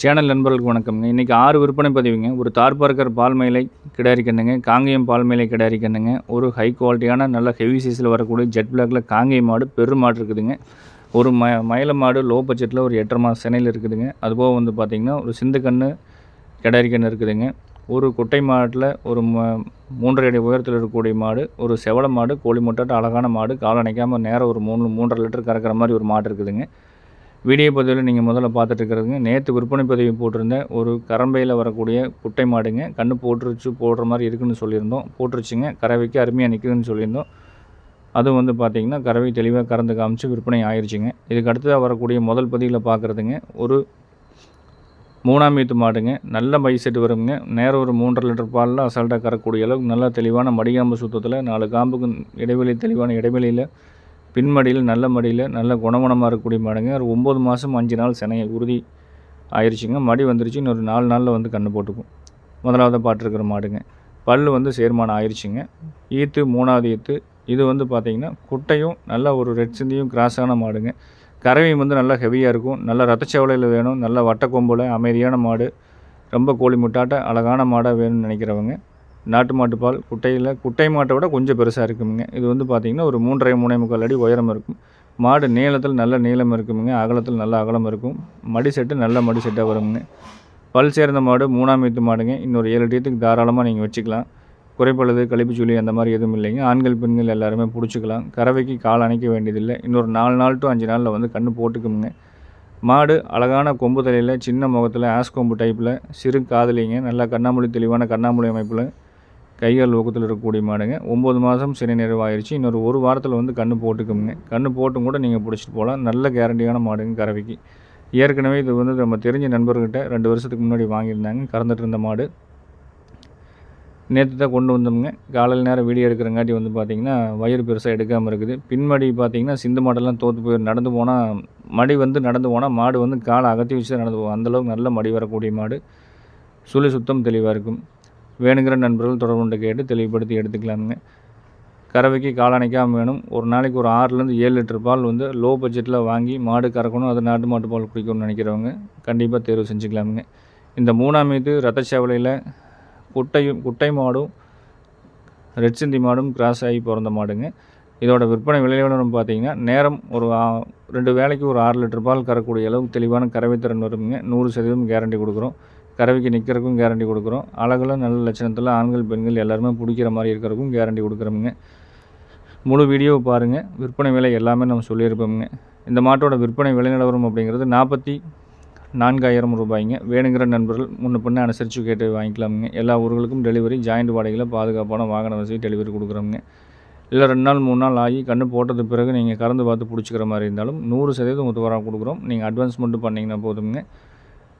Channel நண்பர்களுக்கு வணக்கம்ங்க இன்றைக்கி ஆறு விற்பனை பதிவுங்க. ஒரு தார்பார்க்கர் பால் மயிலை கிடாரி கண்ணுங்க காங்கேயம் பால் மயிலை கிடாரி கண்ணுங்க ஒரு ஹை குவாலிட்டியான நல்ல ஹெவி சைஸில் வரக்கூடிய ஜெட் பிளாக்ல காங்கேயம் மாடு பெரு மாடு இருக்குதுங்க. ஒரு ம மயில மாடு லோ பட்ஜெட்டில் ஒரு எட்டரை மாதம் சென்னையில் இருக்குதுங்க. அதுபோக வந்து பார்த்திங்கன்னா ஒரு சிந்து கன்று கிடாரி கன்று இருக்குதுங்க. ஒரு குட்டை மாட்டில் ஒரு ம மூன்றரை அடி உயரத்தில் இருக்கக்கூடிய மாடு ஒரு செவல மாடு கோழி முட்டாட்ட அழகான மாடு காலணைக்காமல் நேரம் ஒரு மூணு மூன்றரை லிட்டர் கறக்கிற மாதிரி ஒரு மாடு இருக்குதுங்க. வீடியோ பதிவில் நீங்கள் முதல்ல பார்த்துட்ருக்கிறதுங்க நேற்று விற்பனை பதிவு போட்டிருந்தேன் ஒரு கரம்பையில் வரக்கூடிய குட்டை மாடுங்க. கண்ணு போட்டுருச்சு போடுற மாதிரி இருக்குன்னு சொல்லியிருந்தோம். போட்டுருச்சுங்க. கறவைக்கு அருமையாக நிற்குதுன்னு சொல்லியிருந்தோம். அதுவும் வந்து பார்த்திங்கன்னா கறவை தெளிவாக கறந்து காமிச்சு விற்பனை ஆயிடுச்சுங்க இதுக்கு அடுத்ததாக வரக்கூடிய முதல் பதிவில் பார்க்குறதுங்க ஒரு மூணாம் வீத்து மாடுங்க. நல்ல மை வருங்க. நேரம் ஒரு மூன்றரை லிட்டர் பாலில் அசால்ட்டாக கறக்கூடிய அளவுக்கு நல்ல தெளிவான மடிகாம்பு சுத்தத்தில் நாலு காம்புக்கு இடைவெளி தெளிவான இடைவெளியில் பின்மடியில் நல்ல மடியில் நல்ல குணகுணமாக இருக்கக்கூடிய மாடுங்க. ஒரு ஒம்பது மாதம் அஞ்சு நாள் சினையை உறுதி ஆயிடுச்சுங்க மடி வந்துருச்சு இன்னொரு நாலு நாளில் வந்து கன்று போட்டுக்கும். முதலாவது பாட்டிருக்கிற மாடுங்க. பல் வந்து சேர்மானம் ஆயிடுச்சுங்க ஈத்து மூணாவது ஈத்து. இது வந்து பார்த்திங்கன்னா குட்டையும் நல்லா ஒரு ரெட் சிந்தியும் கிராஸான மாடுங்க. கறவையும் வந்து நல்லா ஹெவியாக இருக்கும். நல்ல ரத்தச்சவலையில் வேணும். நல்ல வட்டக்கொம்பில் அமைதியான மாடு. ரொம்ப கோழி முட்டாட்ட அழகான மாடாக வேணும்னு நினைக்கிறவங்க. நாட்டு மாட்டுப்பால் குட்டையில் குட்டை மாட்டை விட கொஞ்சம் பெருசாக இருக்குமுங்க. இது வந்து பார்த்திங்கன்னா ஒரு மூன்றரை மூணே முக்கால் அடி உயரம் இருக்கும். மாடு நீளத்தில் நல்ல நீளம் இருக்குமுங்க. அகலத்தில் நல்ல அகலம் இருக்கும். மடி செட்டு நல்ல மடி செட்டாக வருங்க பல் சேர்ந்த மாடு மூணாம் ஈத்து மாடுங்க. இன்னொரு ஏழு டீத்துக்கு தாராளமாக நீங்கள் வச்சுக்கலாம். குறைப்பழுது கழிப்புச்சுழி அந்த மாதிரி எதுவும் இல்லைங்க. ஆண்கள் பெண்கள் எல்லாருமே பிடிச்சிக்கலாம். கறவைக்கு கால் அணைக்க வேண்டியதில்லை. இன்னொரு நாலு நாள் டு அஞ்சு நாளில் வந்து கன்று போட்டுக்குமுங்க. மாடு அழகான கொம்பு தலையில் சின்ன முகத்தில் ஆஸ்கொம்பு டைப்பில் சிறு காதலிங்க. நல்லா கண்ணாமொழி தெளிவான கண்ணாமொழி அமைப்பில் கைகால் ஊக்கத்தில் இருக்கக்கூடிய மாடுங்க. ஒம்பது மாதம் சினை நிறைவாயிருச்சு. இன்னொரு ஒரு வாரத்தில் வந்து கன்று போட்டுக்குங்க கன்று போட்டும் கூட நீங்கள் பிடிச்சிட்டு போகலாம். நல்ல கேரண்டியான மாடுங்க கறவைக்கு. ஏற்கனவே இது வந்து நம்ம தெரிஞ்ச நண்பர்கிட்ட ரெண்டு வருஷத்துக்கு முன்னாடி வாங்கியிருந்தாங்க. கறந்துட்டு இருந்த மாடு. நேற்று தான் கொண்டு வந்தோம்ங்க. காலையில் நேரம் வீடியோ எடுக்கிறங்காட்டி வந்து பார்த்திங்கன்னா வயிறு பெருசாக எடுக்காமல் இருக்குது. பின்மடி பார்த்திங்கன்னா சிந்து மாடெல்லாம் தோற்று போய் நடந்து போனால் மடி வந்து நடந்து போனால் மாடு வந்து காலை அகத்தி வச்சு தான் நடந்து போகும். அந்தளவுக்கு நல்ல மடி வரக்கூடிய மாடு. சுழி சுத்தம் தெளிவாக இருக்கும். வேணுங்கிற நண்பர்கள் தொடர்பு கொண்டு கேட்டு தெளிவுபடுத்தி எடுத்துக்கலாமுங்க. கறவைக்கு காலணைக்காமல் வேணும். ஒரு நாளைக்கு ஒரு ஆறுலேருந்து ஏழு லிட்டர் பால் வந்து லோ பட்ஜெட்டில் வாங்கி மாடு கறக்கணும். அது நாட்டு மாட்டு பால் குடிக்கணும்னு நினைக்கிறவங்க கண்டிப்பாக தேர்வு செஞ்சுக்கலாமுங்க. இந்த மூணாம் மீது ரத்தச்சவலையில் குட்டையும் குட்டை மாடும் ரெட் சிந்தி மாடும் கிராஸ் ஆகி பிறந்த மாடுங்க. இதோட விற்பனை விலையுடன் பார்த்தீங்கன்னா நேரம் ஒரு ரெண்டு வேலைக்கு ஒரு ஆறு லிட்டர் பால் கறக்கூடிய அளவுக்கு தெளிவான கறவை திறன் வருங்க நூறு சதவீதம் கேரண்டி கொடுக்குறோம். கறவைக்கு நிற்கிறக்கும் கேரண்டி கொடுக்குறோம். அழகில் நல்ல லட்சணத்தில் ஆண்கள் பெண்கள் எல்லாருமே பிடிக்கிற மாதிரி இருக்கிறக்கும் கேரண்டி கொடுக்குறோமுங்க. முழு வீடியோவை பாருங்கள் விற்பனை விலை எல்லாமே நம்ம சொல்லியிருப்போமுங்க. இந்த மாட்டோட விற்பனை விலை நிலவரம் அப்படிங்கிறது நாற்பத்தி நான்காயிரம் ரூபாய்ங்க. வேணுங்கிற நண்பர்கள் முன்ன பின்ன அனுசரித்து கேட்டு வாங்கிக்கலாமுங்க. எல்லா ஊர்களுக்கும் டெலிவரி ஜாயிண்ட் வாடகையில் பாதுகாப்பான வாகன வசதி டெலிவரி கொடுக்குறோமுங்க. இல்லை ரெண்டு நாள் மூணு நாள் ஆகி கண்ணு போட்டது பிறகு நீங்கள் கறந்து பார்த்து பிடிச்சிக்கிற மாதிரி இருந்தாலும் நூறு சதவீதம் உத்தவராக கொடுக்குறோம். நீங்கள் அட்வான்ஸ் மட்டும் பண்ணிங்கன்னா போதுங்க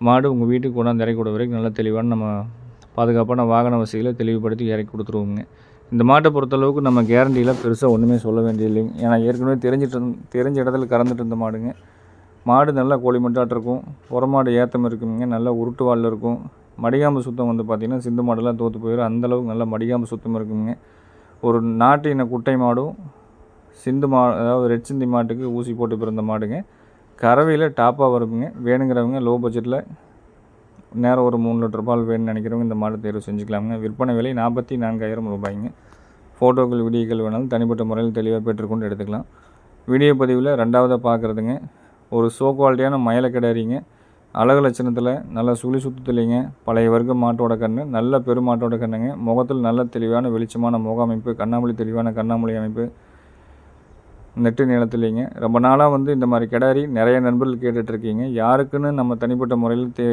மாடு உங்கள் வீட்டுக்கு கொண்டாந்து இறக்கி விட வரைக்கும் நல்லா தெளிவான நம்ம பாதுகாப்பான வாகன வசதிகளை தெளிவுபடுத்தி இறக்கி கொடுத்துருவோங்க இந்த மாட்டை பொறுத்தளவுக்கு நம்ம கேரண்டியில் பெருசாக ஒன்றுமே சொல்ல வேண்டியதில்லைங்க ஏன்னா ஏற்கனவே தெரிஞ்சிட்டு தெரிஞ்ச இடத்துல கறந்துட்டு இருந்த மாடுங்க. மாடு நல்லா கோழி மட்டாட்டம் இருக்கும். புறமாடு ஏத்தம் இருக்குங்க நல்லா உருட்டு வாலில் இருக்கும். மடிகாம்பு சுத்தம் வந்து பார்த்திங்கன்னா சிந்து மாடெல்லாம் தோற்று போயிடும் அந்தளவுக்கு நல்லா மடிகாம்பு சுத்தம் இருக்குங்க ஒரு நாட்டு இன குட்டை மாடும் சிந்து மா அதாவது ரெட் சிந்தி மாட்டுக்கு ஊசி போட்டு பிறந்த மாடுங்க. கறவையில் டாப்பாக வருங்க வேணுங்கிறவங்க லோ பட்ஜெட்டில் நேரம் ஒரு மூணு லிட்டர் பால் வேணும்னு நினைக்கிறவங்க இந்த மாடு தேர்வு செஞ்சுக்கலாமுங்க விற்பனை விலை நாற்பத்தி நான்காயிரம் ரூபாய்ங்க ஃபோட்டோக்கள் வீடியோக்கள் வேணாலும் தனிப்பட்ட முறையில் தெளிவாக பெற்றுக்கொண்டு எடுத்துக்கலாம் வீடியோ பதிவில் ரெண்டாவதாக பார்க்குறதுங்க ஒரு சோ குவாலிட்டியான மயிலை கிடாரிங்க அழகு லட்சணத்தில் நல்ல சுழி சுத்தத்துலேங்க பழைய வர்க்க மாட்டோட கன்று நல்ல பெருமாட்டோட கண்ணுங்க முகத்தில் நல்ல தெளிவான வெளிச்சமான முக அமைப்பு கண்ணாமொழி தெளிவான கண்ணாமொழி அமைப்பு நெட்டு நிலத்துலேங்க ரொம்ப நாளாக வந்து இந்த மாதிரி கிடாரி நிறைய நண்பர்கள் கேட்டுட்ருக்கீங்க. யாருக்குன்னு நம்ம தனிப்பட்ட முறையில் தே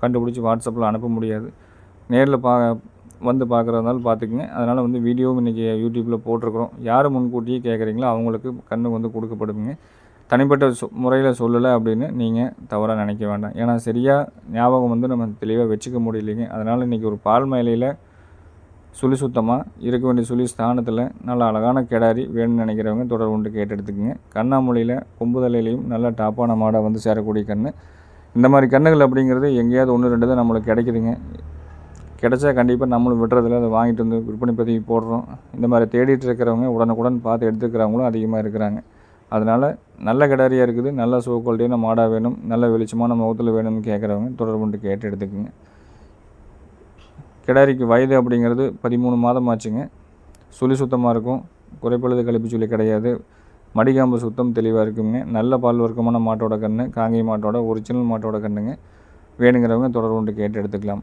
கண்டுபிடிச்சி வாட்ஸ்அப்பில் அனுப்ப முடியாது. நேரில் பா வந்து பார்க்குறதுனால பார்த்துக்குங்க அதனால் வந்து வீடியோவும் இன்றைக்கி யூடியூப்பில் போட்டிருக்குறோம் யார் முன்கூட்டியே கேட்குறீங்களோ அவங்களுக்கு கண்ணு வந்து கொடுக்கப்படுங்க தனிப்பட்ட சொ முறையில் சொல்லலை அப்படின்னு நீங்கள் தவறாக நினைக்க வேண்டாம். ஏன்னா சரியாக ஞாபகம் வந்து நம்ம தெளிவாக வச்சுக்க முடியலைங்க. அதனால் இன்றைக்கி ஒரு பால் மேலையில் சுழி சுத்தமாக இருக்க வேண்டிய சுழி ஸ்தானத்தில் நல்ல அழகான கிடாரி வேணும்னு நினைக்கிறவங்க தொடர்பு கொண்டு கேட்டு எடுத்துக்கோங்க. கண்ணாமொழியில் கொம்புதலையிலையும் நல்ல டாப்பான மாடாக வந்து சேரக்கூடிய கன்று இந்த மாதிரி கன்றுகள் அப்படிங்கிறது எங்கேயாவது ஒன்று ரெண்டு தான் நம்மளுக்கு கிடைக்குதுங்க. கிடைச்சா கண்டிப்பாக நம்மளும் விடுறதில்ல அதை வாங்கிட்டு வந்து விற்பனை பதிவு போடுறோம். இந்த மாதிரி தேடிட்டு இருக்கிறவங்க உடனுக்குடன் பார்த்து எடுத்துக்கிறவங்களும் அதிகமாக இருக்கிறாங்க. அதனால் நல்ல கிடாரியாக இருக்குது நல்ல சோ குவாலிட்டியான மாடாக வேணும் நல்ல வெளிச்சமான முகத்தில் வேணும்னு கேட்குறவங்க தொடர்பு கொண்டு கேட்டு எடுத்துக்கோங்க. கிடாரிக்கு வயது அப்படிங்கிறது பதிமூணு மாதம் ஆச்சுங்க. சுழி சுத்தமாக இருக்கும். குறைப்பழுது கழிப்பு சுழி கிடையாது. மடிகாம்பு சுத்தம் தெளிவாக இருக்குங்க. நல்ல பால் வர்க்கமான மாட்டோட கன்று காங்கி மாட்டோட ஒரிஜினல் மாட்டோட கன்றுங்க வேணுங்கிறவங்க தொடர்பு கொண்டு கேட்டு எடுத்துக்கலாம்.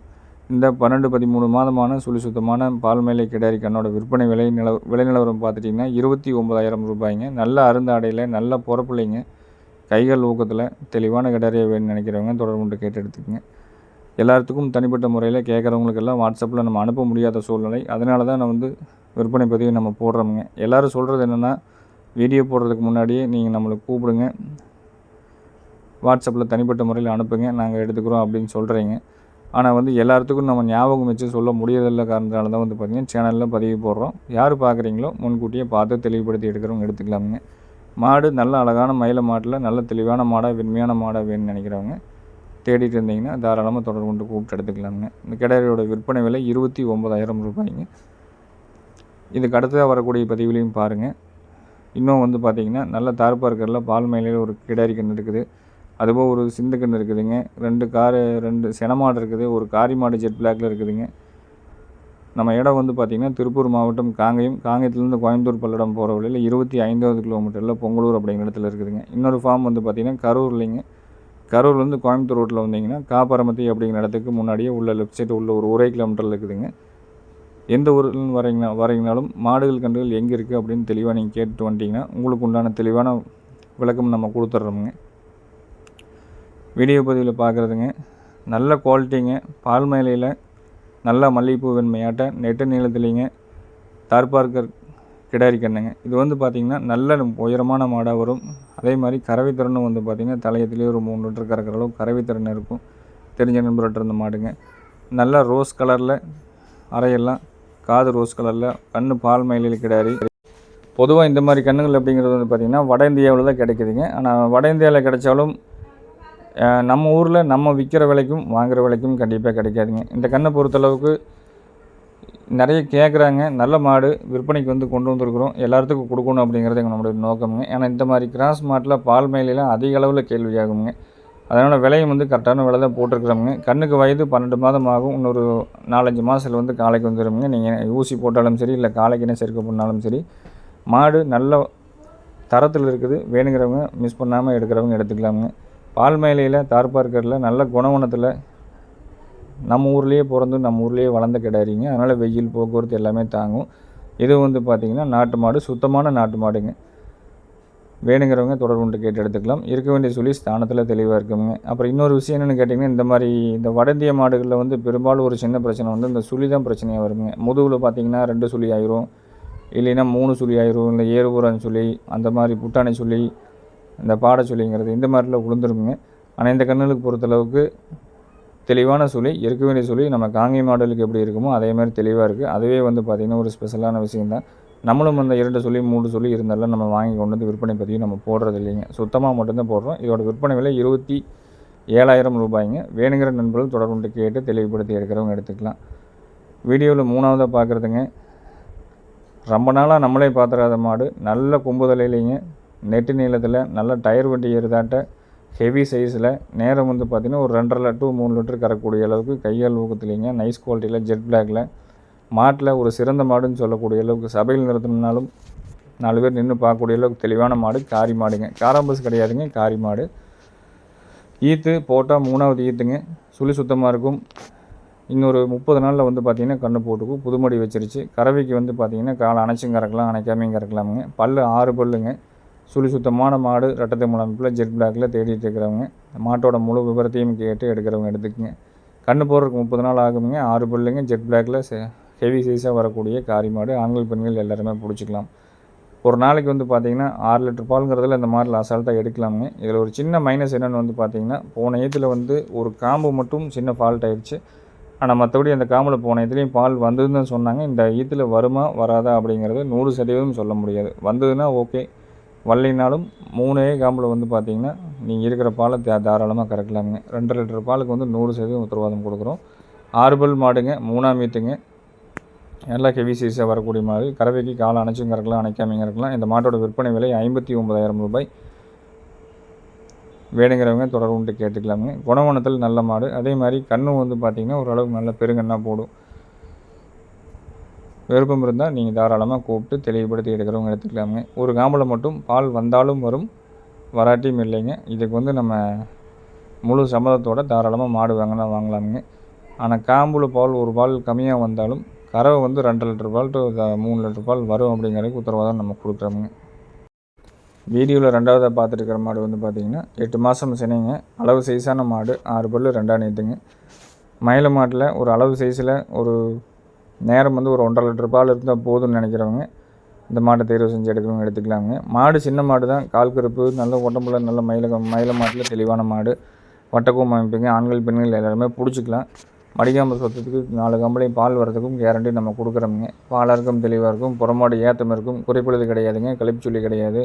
இந்த பன்னெண்டு பதிமூணு மாதமான சுழி சுத்தமான பால் மேலே கிடாரி கண்ணோட விற்பனை விலை நில விலை நிலவரம் பார்த்துட்டிங்கன்னா இருபத்தி ஒம்பதாயிரம் ரூபாய்ங்க. நல்ல அருந்தாடையில் நல்ல பொறப்பிள்ளைங்க. கைகள் ஊக்கத்தில் தெளிவான கிடாரியை வேணும்னு நினைக்கிறவங்க தொடர்பு கொண்டு கேட்டு எடுத்துக்கங்க. எல்லாத்துக்கும் தனிப்பட்ட முறையில் கேட்குறவங்களுக்கெல்லாம் வாட்ஸ்அப்பில் நம்ம அனுப்ப முடியாத சூழ்நிலை. அதனால தான் நான் வந்து விற்பனை பதிவு நம்ம போடுறோமுங்க. எல்லோரும் சொல்கிறது என்னென்னா வீடியோ போடுறதுக்கு முன்னாடியே நீங்கள் நம்மளை கூப்பிடுங்க. வாட்ஸ்அப்பில் தனிப்பட்ட முறையில் அனுப்புங்க. நாங்கள் எடுத்துக்கிறோம் அப்படின்னு சொல்கிறீங்க ஆனால் வந்து எல்லாத்துக்கும் நம்ம ஞாபகம் வச்சு சொல்ல முடியதில்லை காரணத்தால் தான் வந்து பார்த்திங்கன்னா சேனலில் பதிவு போடுறோம். யார் பார்க்குறீங்களோ முன்கூட்டியே பார்த்து தெளிவுபடுத்தி எடுக்கிறவங்க எடுத்துக்கலாமுங்க. மாடு நல்ல அழகான மயில மாட்டில் நல்ல தெளிவான மாடாக வெண்மையான மாடாக வேணும்னு நினைக்கிறவங்க தேடிட்டு இருந்தீங்கன்னா தாராளமாக தொடர்பு கொண்டு கூப்பிட்டு எடுத்துக்கலாங்க இந்த கிடாரியோட விற்பனை விலை இருபத்தி ஒம்பதாயிரம் ரூபாய்ங்க. இதுக்கு அடுத்ததாக வரக்கூடிய பதிவுலையும் பாருங்கள் இன்னும் வந்து பார்த்திங்கன்னா நல்ல தார்பார்க்கரில் பால் மேலையில் ஒரு கிடாரி கன்று இருக்குது. அதுபோல் ஒரு சிந்து கன்று இருக்குதுங்க. ரெண்டு காரு ரெண்டு செனமாடு இருக்குது. ஒரு காரி மாடு ஜெட் பிளாக்ல இருக்குதுங்க. நம்ம இடம் வந்து பார்த்திங்கன்னா திருப்பூர் மாவட்டம் காங்கயம். காங்கயத்துலேருந்து கோயம்புத்தூர் பல்லடம் போகிற வழியில் இருபத்தி ஐந்தாவது கிலோமீட்டரில் பொங்கலூர் அப்படிங்கிற இடத்துல இருக்குதுங்க. இன்னொரு ஃபார்ம் வந்து பார்த்திங்கன்னா கரூர்லேங்க. கரூர்லேருந்து கோயம்புத்தூர் ரோட்டில் வந்தீங்கன்னா காப்பரமத்தி அப்படிங்கிற இடத்துக்கு முன்னாடியே உள்ள லெஃப்ட் சைடு உள்ள ஒரு ஒரே கிலோமீட்டரில் இருக்குதுங்க. எந்த ஊரில் வரீங்கன்னா வரீங்கனாலும் மாடுகள் கன்றுகள் எங்கே இருக்குது அப்படின்னு தெளிவாக நீங்கள் கேட்டு வந்துட்டிங்கன்னா உங்களுக்கு உண்டான தெளிவான விளக்கம் நம்ம கொடுத்துட்றோமுங்க வீடியோ பதிவில் பார்க்குறதுங்க நல்ல குவாலிட்டிங்க பால் மேலையில் நல்ல மல்லிகைப்பூ வெண்மையாட்ட நெட்டு நீளத்துலேங்க தார்பார்க்கர் கிடாரி கண்ணுங்க இது வந்து பார்த்திங்கன்னா நல்ல உயரமான மாடாக வரும். அதே மாதிரி கறவை திறனும் வந்து பார்த்திங்கன்னா தலையத்துலேயே ஒரு மூணு லிட்டர் கறக்கிற அளவு கறவை திறன் இருக்கும். தெரிஞ்ச நண்பர்கிட்ட இருந்த மாடுங்க நல்ல ரோஸ் கலரில் அறையெல்லாம் காது ரோஸ் கலரில் கண்ணு பால் மயிலில் கிடாரி. பொதுவாக இந்த மாதிரி கண்ணுகள் அப்படிங்கிறது வந்து பார்த்திங்கன்னா வட இந்தியாவில் தான் கிடைக்குதுங்க. ஆனால் வட இந்தியாவில் கிடைச்சாலும் நம்ம ஊரில் நம்ம விற்கிற விலைக்கும் வாங்குகிற விலைக்கும் கண்டிப்பாக கிடைக்காதுங்க. இந்த கண்ணை பொறுத்தளவுக்கு நிறைய கேட்குறாங்க நல்ல மாடு விற்பனைக்கு வந்து கொண்டு வந்திருக்கிறோம். எல்லாத்துக்கும் கொடுக்கணும் அப்படிங்கிறது எங்களுடைய நம்மளுடைய நோக்கமுங்க. ஏன்னா இந்த மாதிரி கிராஸ் மாட்டில் பால் மயிலெலாம் அதிக அளவில் கேள்வியாகுங்க அதனால் விலையும் வந்து கரெக்டான விலை தான் போட்டிருக்கிறோமுங்க. கண்ணுக்கு வயது பன்னெண்டு மாதம் ஆகும். இன்னொரு நாலஞ்சு மாதத்தில் வந்து காலைக்கு வந்துடுங்க நீங்கள் ஊசி போட்டாலும் சரி இல்லை காலைக்குனே சேர்க்க பண்ணாலும் சரி மாடு நல்ல தரத்தில் இருக்குது. வேணுங்கிறவங்க மிஸ் பண்ணாமல் எடுக்கிறவங்க எடுத்துக்கலாமுங்க. பால் மேலையில் தார்பார்க்கரில் நல்ல குணவனத்தில் நம்ம ஊர்லேயே பிறந்து நம்ம ஊர்லேயே வளர்ந்த கிடாரிங்க. அதனால் வெயில் போக்குவரத்து எல்லாமே தாங்கும். இது வந்து பார்த்திங்கன்னா நாட்டு மாடு சுத்தமான நாட்டு மாடுங்க. வேணுங்கிறவங்க தொடர்பு கொண்டு கேட்டு எடுத்துக்கலாம். இருக்க வேண்டிய சொல்லி ஸ்தானத்தில் தெளிவாக இருக்குங்க. அப்புறம் இன்னொரு விஷயம் என்னென்னு கேட்டிங்கன்னா இந்த மாதிரி இந்த வட இந்திய மாடுகளில் வந்து பெரும்பாலும் ஒரு சின்ன பிரச்சனை வந்து இந்த சுழி தான் பிரச்சனையாக வருங்க. முதுகில் பார்த்திங்கன்னா ரெண்டு சுழி ஆயிரும். இல்லைன்னா மூணு சுழி ஆயிரும். இல்லை ஏறுபுறம் சுழி அந்த மாதிரி புட்டானை சுழி இந்த பாட இந்த மாதிரிலாம் விழுந்துருக்குங்க ஆனால் இந்த கண்ணுகளுக்கு பொறுத்தளவுக்கு தெளிவான சுழி இருக்க வேண்டிய சுழி நம்ம காங்கி மாடலுக்கு எப்படி இருக்குமோ அதே மாதிரி தெளிவாக இருக்குது அதுவே வந்து பார்த்திங்கன்னா ஒரு ஸ்பெஷலான விஷயந்தான் நம்மளும் அந்த இரண்டு சொல்லி மூணு சொல்லி இருந்தாலும் நம்ம வாங்கி கொண்டு வந்து விற்பனை பதிவு நம்ம போடுறது இல்லைங்க. சுத்தமாக மட்டும்தான் போடுறோம். இதோட விற்பனை விலை இருபத்தி ஏழாயிரம் ரூபாய்ங்க. வேணுங்கிற நண்பர்கள் தொடர்கொண்டு கேட்டு தெளிவுபடுத்தி எடுக்கிறவங்க எடுத்துக்கலாம். வீடியோவில் மூணாவதாக பார்க்குறதுங்க ரொம்ப நாளாக நம்மளே பார்த்துறாத மாடு. நல்ல கொம்புதலையிலைங்க. நெட்டு நீளத்தில் நல்ல டயர் வண்டி ஏறுதாட்ட ஹெவி சைஸில் நேரம் வந்து பார்த்திங்கன்னா ஒரு ரெண்டரை டு மூணு லிட்டர் கறக்கூடிய அளவுக்கு கையால் ஊக்கத்துலேங்க. நைஸ் குவாலிட்டியில் ஜெட் பிளாக்ல மாட்டில் ஒரு சிறந்த மாடுன்னு சொல்லக்கூடிய அளவுக்கு சபையில் நிறுத்தினாலும் நாலு பேர் நின்று பார்க்கக்கூடிய அளவுக்கு தெளிவான மாடு காரி மாடுங்க. காராம்பஸ் கிடையாதுங்க காரி மாடு. ஈத்து போட்டால் மூணாவது ஈத்துங்க. சுழி சுத்தமாக இருக்கும். இன்னொரு முப்பது நாளில் வந்து பார்த்திங்கன்னா கண்ணு போட்டுக்கும். புதுமடி வச்சிருச்சு. கறவைக்கு வந்து பார்த்திங்கன்னா காலை அணைச்சும் கறக்கலாம் அணைக்காமையும் கறக்கலாமுங்க. பல் ஆறு பல்லுங்க. சுழி சுத்தமான மாடு ரட்டத்தை மூலமைப்பில் ஜெட் பிளாக்கில் தேடிட்டு இருக்கிறவங்க. மாட்டோட முழு விவரத்தையும் கேட்டு எடுக்கிறவங்க எடுத்துக்கங்க. கண்ணு போடுறதுக்கு முப்பது நாள் ஆகுமுங்க ஆறு பிள்ளைங்க ஜெட் பிளாக்கில் ஹெவி சைஸாக வரக்கூடிய காரி மாடு. ஆண்கள் பெண்கள் எல்லாருமே பிடிச்சிக்கலாம். ஒரு நாளைக்கு வந்து பார்த்திங்கன்னா ஆறு லிட்டர் பாலுங்கிறதுல இந்த மாடில் அசால்ட்டாக எடுக்கலாமுங்க. இதில் ஒரு சின்ன மைனஸ் என்னென்னு வந்து பார்த்திங்கன்னா போன ஏத்தில் வந்து ஒரு காம்பு மட்டும் சின்ன ஃபால்ட் ஆயிடுச்சு. ஆனால் மற்றபடி அந்த காம்பில் போன இதுலேயும் பால் வந்ததுன்னு சொன்னாங்க. இந்த ஈத்தில் வருமா வராதா அப்படிங்கிறது நூறு சதவீதம் சொல்ல முடியாது. வந்ததுன்னா ஓகே வரலைனாலும் மூணே காம்பில் வந்து பார்த்தீங்கன்னா நீங்கள் இருக்கிற பாலை தா தாராளமாக கறக்கலாமுங்க. ரெண்டு லிட்டர் பாலுக்கு வந்து நூறு சதவீதம் உத்தரவாதம் கொடுக்குறோம். ஆறு பல் மாடுங்க மூணாம் மீட்டுங்க நல்லா ஹெவி சைஸாக வரக்கூடிய மாடு. கறவைக்கு காலை அணைச்சும் கறக்கலாம் அணைக்காமையும் கறக்கலாம். இந்த மாட்டோட விற்பனை விலை ஐம்பத்தி ஒன்பதாயிரம் ரூபாய். வேணுங்கிறவங்க தொடர்பு கொண்டு கேட்டுக்கலாமுங்க. குணவனத்தில் நல்ல மாடு. அதே மாதிரி கண்ணும் வந்து பார்த்திங்கன்னா ஓரளவுக்கு நல்ல பெருங்கண்ணாக போடும். விருப்பம் இருந்தால் நீங்கள் தாராளமாக கூப்பிட்டு தெளிவுபடுத்தி எடுக்கிறவங்க எடுத்துக்கலாமுங்க. ஒரு காம்பில் மட்டும் பால் வந்தாலும் வரும் வராட்டியும் இல்லைங்க. இதுக்கு வந்து நம்ம முழு சம்மதத்தோட தாராளமாக மாடு வாங்கினா வாங்கலாமுங்க. ஆனால் காம்புல பால் ஒரு பால் கம்மியாக வந்தாலும் கறவை வந்து ரெண்டு லிட்டர் பால் டு மூணு லிட்டர் பால் வரும் அப்படிங்கிறதுக்கு உத்தரவாதம் நம்ம கொடுக்குறோமுங்க. வீடியோவில் ரெண்டாவதாக பார்த்துட்டு மாடு வந்து பார்த்திங்கன்னா எட்டு மாதம் சினைங்க. அளவு சைஸான மாடு ஆறு பல் ரெண்டாம் நேற்றுங்க மயில மாட்டில் ஒரு அளவு சைஸில் ஒரு நேரம் வந்து ஒரு ஒன்றரை லிட்டர் பால் இருந்தால் போதும்னு நினைக்கிறவங்க இந்த மாட்டை தேர்வு செஞ்சு எடுக்கிறவங்க எடுத்துக்கலாங்க. மாடு சின்ன மாடு தான். கால் கருப்பு நல்ல உடம்புல நல்ல மயில மயில மாட்டில் தெளிவான மாடு. வட்டக்கும் அமைப்புங்க. ஆண்கள் பெண்கள் எல்லாருமே பிடிச்சிக்கலாம். மடிக்காம்பு சொத்துக்கு நாலு கம்பளையும் பால் வரதுக்கும் கேரண்டி நம்ம கொடுக்குறோமுங்க. பாலாக இருக்கும் தெளிவாக இருக்கும் புறமாடு ஏத்தம் இருக்கும் குறைப்பொழுது கிடையாதுங்க கழிப்புச்சொல்லி கிடையாது.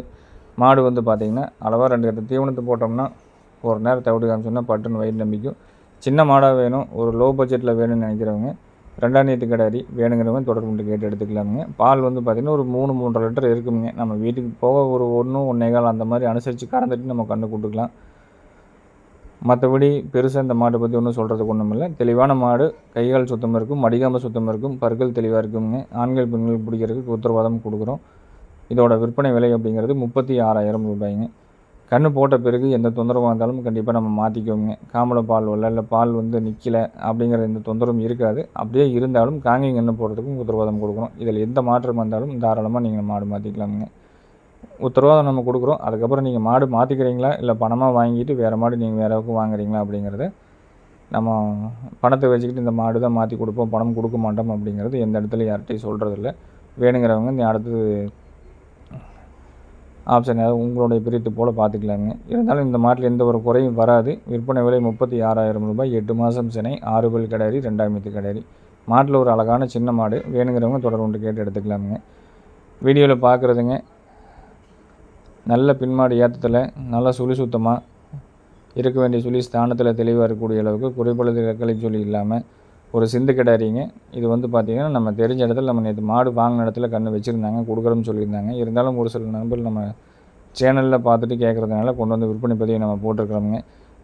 மாடு வந்து பார்த்திங்கன்னா அளவாக ரெண்டு கட்ட தீவனத்தை போட்டோம்னா ஒரு நேரம் தவிடு காமிச்சோம்னா பட்டுன்னு வயிறு நம்பிக்கும். சின்ன மாடாக வேணும் ஒரு லோ பட்ஜெட்டில் வேணும்னு நினைக்கிறவங்க ரெண்டாம் நீத்து கடாரி வேணுங்கிறவங்க தொடர்பு கொண்டு கேட்டு எடுத்துக்கலாமுங்க. பால் வந்து பார்த்திங்கன்னா ஒரு மூணு மூன்றரை லிட்டர் இருக்குங்க நம்ம வீட்டுக்கு போக ஒரு ஒன்று ஒன்றே கால் அந்த மாதிரி அனுசரித்து கறந்துட்டு நம்ம கண்டு கொடுத்துக்கலாம் மற்றபடி பெருசாக இந்த மாட்டை பற்றி ஒன்றும் சொல்கிறதுக்கு ஒன்றும் இல்லை. தெளிவான மாடு கைகால் சுத்தமாக இருக்கும் மடிகாமல் சுத்தமாக இருக்கும் பற்கள் தெளிவாக இருக்குங்க ஆண்கள் பெண்கள் பிடிக்கிறதுக்கு உத்தரவாதம் கொடுக்குறோம். இதோட விற்பனை விலை அப்படிங்கிறது முப்பத்தி ஆறாயிரம் ரூபாய்ங்க. கன்று போட்ட பிறகு எந்த தொந்தரவாக இருந்தாலும் கண்டிப்பாக நம்ம மாற்றிக்குவோங்க காமலை பால் வரல இல்லை பால் வந்து நிற்கலை அப்படிங்கிற எந்த தொந்தரவும் இருக்காது. அப்படியே இருந்தாலும் காங்கி கன்று போடுறதுக்கும் உத்தரவாதம் கொடுக்குறோம் இதில் எந்த மாற்றம் வந்தாலும் தாராளமாக நீங்கள் மாடு மாற்றிக்கலாமுங்க உத்தரவாதம் நம்ம கொடுக்குறோம். அதுக்கப்புறம் நீங்கள் மாடு மாற்றிக்கிறீங்களா இல்லை பணமாக வாங்கிட்டு வேறு மாடு நீங்கள் வேறவுக்கு வாங்குறீங்களா அப்படிங்கிறத நம்ம பணத்தை வச்சுக்கிட்டு இந்த மாடு தான் மாற்றி கொடுப்போம் பணம் கொடுக்க மாட்டோம் அப்படிங்கிறது எந்த இடத்துல யார்கிட்டையும் சொல்கிறதில்ல வேணுங்கிறவங்க இந்த அடுத்தது ஆப்ஷன் உங்களுடைய பிரித்து போல் பார்த்துக்கலாங்க. இருந்தாலும் இந்த மாட்டில் எந்த ஒரு குறையும் வராது. விற்பனை விலை முப்பத்தி ஆறாயிரம் ரூபாய் எட்டு மாதம் சினை ஆறுபல் கடாரி ரெண்டாம் ரெண்டாயிரத்து கடாரி மாட்டில் ஒரு அழகான சின்ன மாடு வேணுங்கிறவங்க தொடர்பு கொண்டு கேட்டு எடுத்துக்கலாமுங்க. வீடியோவில் பார்க்குறதுங்க. நல்ல பின்மாடு ஏற்றத்தில் நல்லா சுழி சுத்தமாக இருக்க வேண்டிய சொல்லி ஸ்தானத்தில் தெளிவாக இருக்கக்கூடிய அளவுக்கு குறைபழுது கலை சொல்லி இல்லாமல் ஒரு சிந்து கிடாரிங்க. இது வந்து பார்த்திங்கன்னா நம்ம தெரிஞ்ச இடத்துல நம்ம நேற்று மாடு வாங்கின இடத்துல கன்று வச்சுருந்தாங்க கொடுக்குறோம்னு சொல்லியிருந்தாங்க. இருந்தாலும் ஒரு சில நண்பர்கள் நம்ம சேனலில் பார்த்துட்டு கேட்குறதுனால கொண்டு வந்து விற்பனை பதிவை நம்ம போட்டிருக்கிறோமுங்க.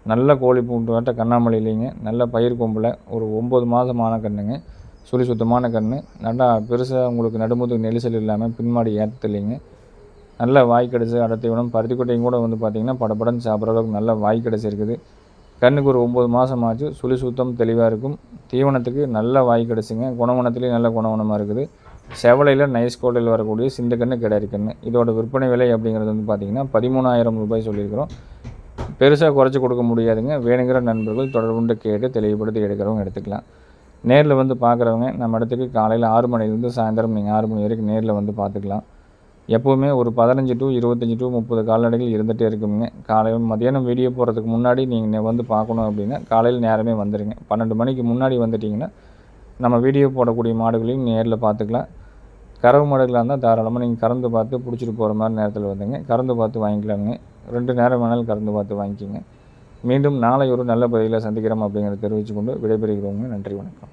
நல்ல கோழி பூண்டு வாட்ட கண்ணாமலை இல்லைங்க. நல்ல பயிர் கொம்பில் ஒரு ஒம்பது மாதமான கன்றுங்க சுழி சுத்தமான கன்று நல்லா பெருசாக உங்களுக்கு நடுமுதுக்கு நெரிசல் இல்லாமல் பின்மாடி ஏற்றலைங்க நல்ல வாய் கிடச்சி அடத்தீவனம் பருத்திக்கொட்டையும் கூட வந்து பார்த்திங்கன்னா படப்படன்னு சாப்பிட்ற அளவுக்கு நல்ல வாய் கிடச்சிருக்குது கண்ணுக்கு ஒரு ஒம்பது மாதம் ஆச்சு சுழி சுத்தம் தெளிவாக இருக்கும். தீவனத்துக்கு நல்ல வாய் கிடச்சிங்க. குணவனத்துலேயும் நல்ல குணவனமாக இருக்குது. செவலையில் நைஸ் கோட்டையில் வரக்கூடிய சிந்த கன்று கிடாரி கன்று இதோட விற்பனை விலை அப்படிங்கிறது வந்து பார்த்திங்கன்னா பதிமூணாயிரம் ரூபாய் சொல்லியிருக்கிறோம். பெருசாக குறைச்சி கொடுக்க முடியாதுங்க. வேணுங்கிற நண்பர்கள் தொடர்புண்டு கேட்டு தெளிவுபடுத்தி எடுக்கிறவங்க எடுத்துக்கலாம். நேரில் வந்து பார்க்குறவங்க நம்ம இடத்துக்கு காலையில் ஆறு மணிலேருந்து சாயந்தரம் நீங்கள் ஆறு மணி வரைக்கும் நேரில் வந்து பார்த்துக்கலாம் எப்போவுமே ஒரு பதினஞ்சு டு இருபத்தஞ்சி டு முப்பது கால்நடைகள் இருந்துகிட்டே இருக்குங்க. காலையில் மதியானம் வீடியோ போகிறதுக்கு முன்னாடி நீங்கள் வந்து பார்க்கணும் அப்படின்னா காலையில் நேரமே வந்துடுங்க பன்னெண்டு மணிக்கு முன்னாடி வந்துட்டிங்கன்னா நம்ம வீடியோ போடக்கூடிய மாடுகளையும் நேரில் பார்த்துக்கலாம். கறவு மாடுகளாக இருந்தால் தாராளமாக நீங்கள் கறந்து பார்த்து பிடிச்சிட்டு போகிற மாதிரி நேரத்தில் வந்துங்க கறந்து பார்த்து வாங்கிக்கலாங்க. ரெண்டு நேரம் வேணாலும் கறந்து பார்த்து வாங்கிக்கோங்க. மீண்டும் நாளை ஒரு நல்ல பதிவில் சந்திக்கிறோம் அப்படிங்கிறத தெரிவித்துக்கொண்டு விடைபெறுகிறோங்க. நன்றி வணக்கம்.